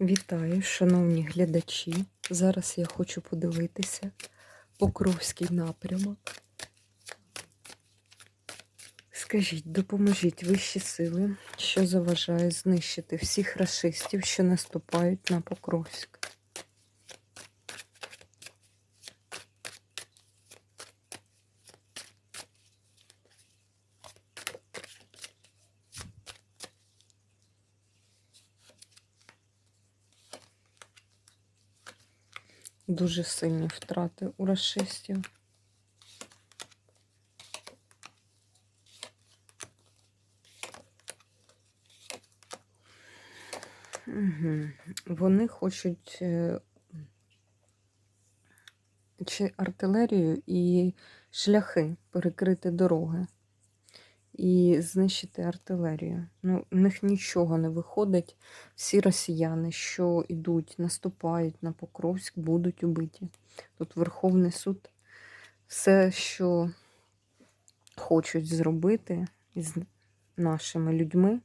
Вітаю, шановні глядачі. Зараз я хочу подивитися Покровський напрямок. Скажіть, допоможіть вищі сили, що заважає знищити всіх расистів, що наступають на Покровськ. Дуже сильні втрати у расистів. Угу. Вони хочуть е, чи артилерію і шляхи перекрити дороги і знищити артилерію. Ну, в них нічого не виходить. Всі росіяни, що йдуть, наступають на Покровськ, будуть убиті. Тут Верховний суд все, що хочуть зробити із нашими людьми,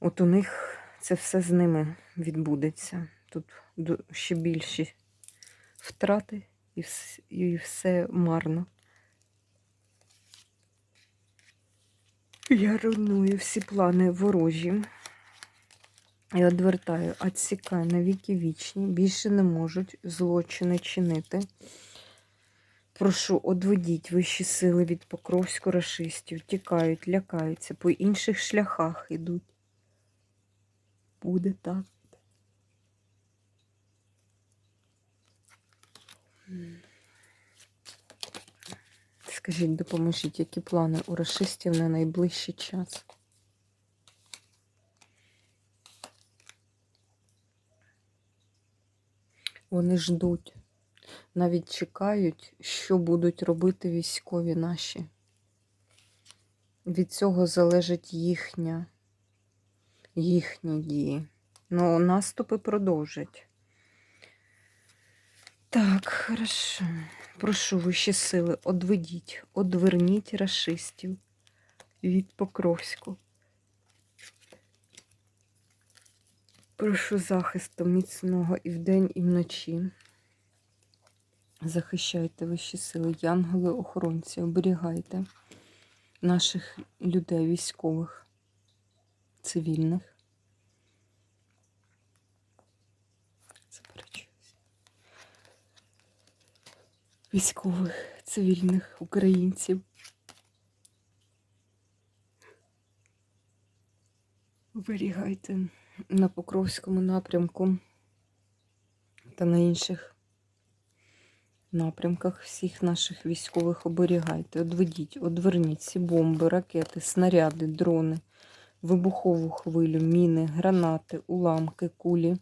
от у них це все з ними відбудеться. Тут ще більші втрати і все марно. Я руйную всі плани ворожі. І одвертаю, відсікаю на віки вічні, більше не можуть злочини чинити. Прошу, одведіть вищі сили від покровсько рашистів, тікають, лякаються, по інших шляхах ідуть. Буде так. Скажіть, допоможіть, які плани у расистів на найближчий час? Вони ждуть, навіть чекають, що будуть робити військові наші. Від цього залежить їхня, їхні дії. Ну, наступи продовжать. Так, хорошо. Прошу вищі сили, одведіть, одверніть рашистів від Покровську. Прошу захисту міцного і вдень, і вночі. Захищайте вищі сили, янголи, охоронці, оберігайте наших людей, військових, цивільних. Військових, цивільних українців. Оберігайте на Покровському напрямку та на інших напрямках всіх наших військових оберігайте, одведіть, одверніть всі бомби, ракети, снаряди, дрони, вибухову хвилю, міни, гранати, уламки, кулі,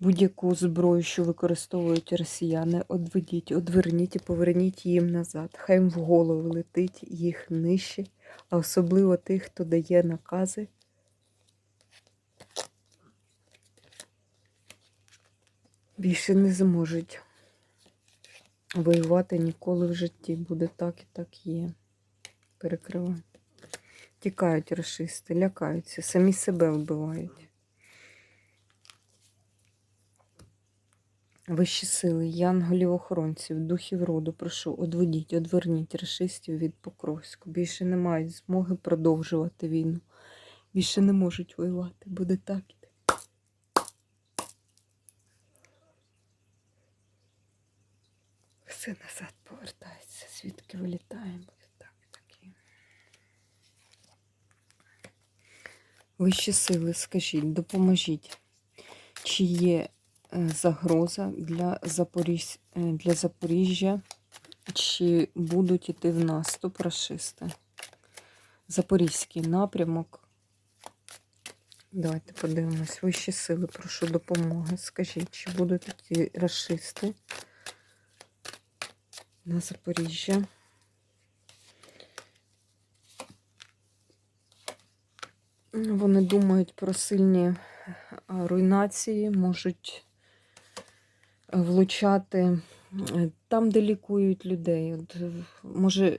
будь-яку зброю, що використовують росіяни, одведіть, одверніть і поверніть їм назад. Хай в голову летить їх нижче, а особливо тих, хто дає накази. Більше не зможуть воювати ніколи в житті. Буде так і так є. Перекриваю. Тікають расисти, лякаються, самі себе вбивають. Вищі сили, янголів охоронців, духів роду, прошу, одведіть, одверніть расистів від Покровську. Більше не мають змоги продовжувати війну. Більше не можуть воювати. Буде так. Все назад повертається, звідки вилітаємо. Так і так. і. Вищі сили, скажіть, допоможіть, чи є загроза для, Запорізь... е, для Запоріжжя, чи будуть іти в наступ расисти? Запорізький напрямок. Давайте подивимось. Вищі сили, прошу допомоги. Скажіть, чи будуть ті расисти на Запоріжжя? Вони думають про сильні руйнації, можуть влучати там, де лікують людей. От, е, Може,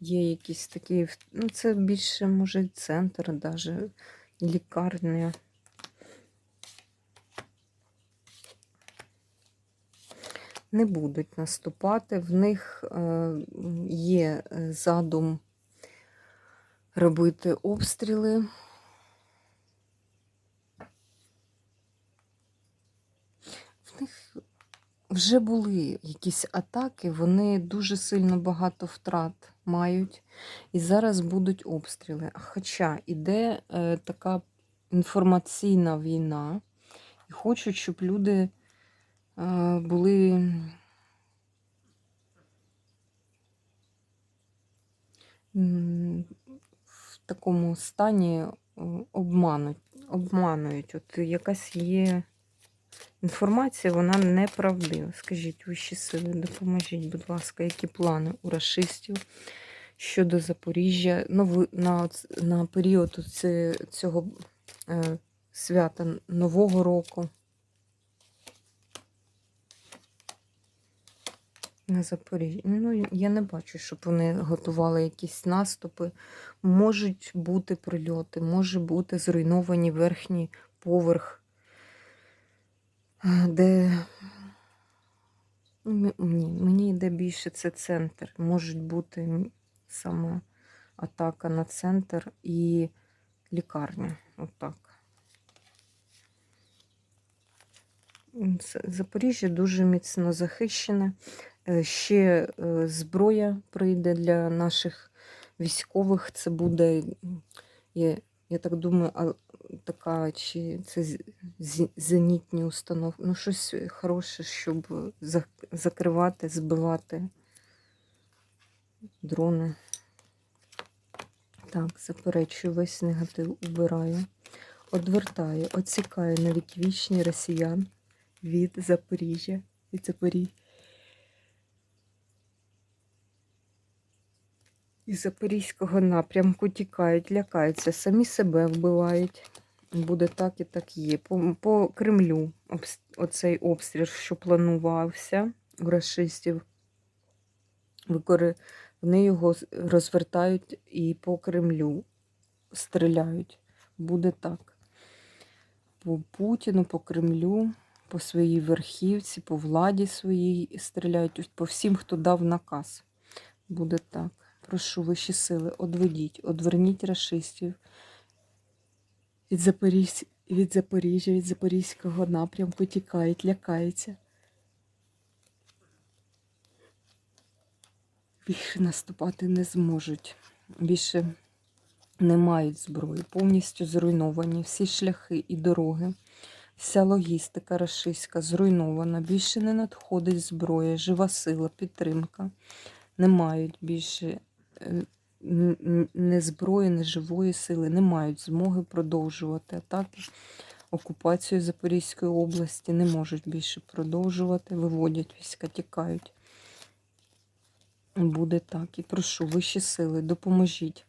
є якісь такі, ну це більше, може, центр, даже, лікарня. Не будуть наступати, в них е, є е, задум робити обстріли. Вже були якісь атаки, вони дуже сильно багато втрат мають. І зараз будуть обстріли. Хоча іде е, така інформаційна війна, і хочуть, щоб люди е, були. В такому стані е, обмануть, обманують. От якась є інформація, вона неправдива. Скажіть, вищі сили, допоможіть, будь ласка, які плани у расистів щодо Запоріжжя ну, на, на період цього е, свята Нового року. На Запоріжжі. Ну, я не бачу, щоб вони готували якісь наступи. Можуть бути прильоти, може бути зруйновані верхній поверх, де ні, мені йде більше це центр. Може бути саме атака на центр і лікарня. Отак. Запоріжжя дуже міцно захищене. Е, Ще е, зброя прийде для наших військових. Це буде, я, я так думаю, така чи це зенітні установки. Ну, щось хороше, щоб закривати, збивати дрони. Так, заперечую, весь негатив убираю. Одвертаю, оцікаю навіть вічні росіян від Запоріжжя, від Запоріжжя. Із Запорізького напрямку тікають, лякаються, самі себе вбивають. Буде так і так є. По, по Кремлю оцей обстріл, що планувався у расистів, вони його розвертають і по Кремлю стріляють. Буде так. По Путіну, по Кремлю, по своїй верхівці, по владі своїй стріляють, по всім, хто дав наказ. Буде так. Прошу вищі сили, одведіть, одверніть рашистів від, Запорізь... від Запоріжжя, від Запорізького напрямку тікають, лякаються. Більше наступати не зможуть. Більше не мають зброї. Повністю зруйновані всі шляхи і дороги. Вся логістика рашистська зруйнована. Більше не надходить зброя, жива сила, підтримка. Не мають більше е, не зброї, живої сили, не мають змоги продовжувати атаки. Окупацію Запорізької області не можуть більше продовжувати, виводять війська, тікають. Буде так. І прошу, вищі сили, допоможіть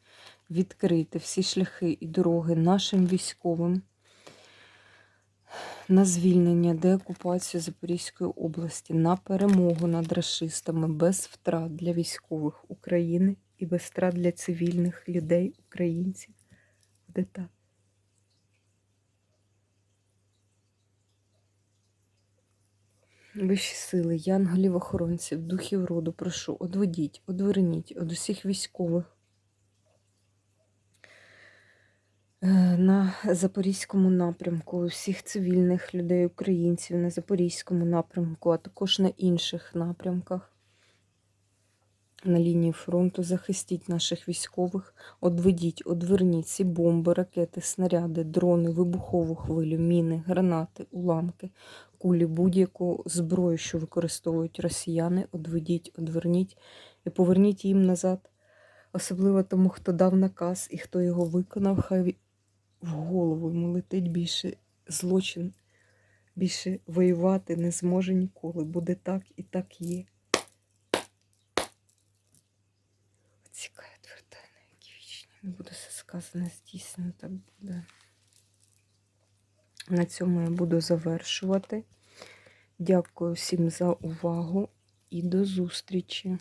відкрити всі шляхи і дороги нашим військовим на звільнення, деокупацію Запорізької області, на перемогу над рашистами без втрат для військових України і без втрат для цивільних людей, українців. Буде. Вищі сили, янголів, охоронців, духів роду, прошу, одведіть, одверніть від усіх військових е, на Запорізькому напрямку, усіх цивільних людей, українців на Запорізькому напрямку, а також на інших напрямках. На лінії фронту захистіть наших військових, одведіть, одверніть ці бомби, ракети, снаряди, дрони, вибухову хвилю, міни, гранати, уламки, кулі, будь-яку зброю, що використовують росіяни, одведіть, одверніть і поверніть їм назад. Особливо тому, хто дав наказ і хто його виконав, хай в голову йому летить більше злочин, більше воювати не зможе ніколи. Буде так і так є. Цікає твердина, які вічні. Не буде все сказане, здійснено, так буде. На цьому я буду завершувати. Дякую всім за увагу і до зустрічі!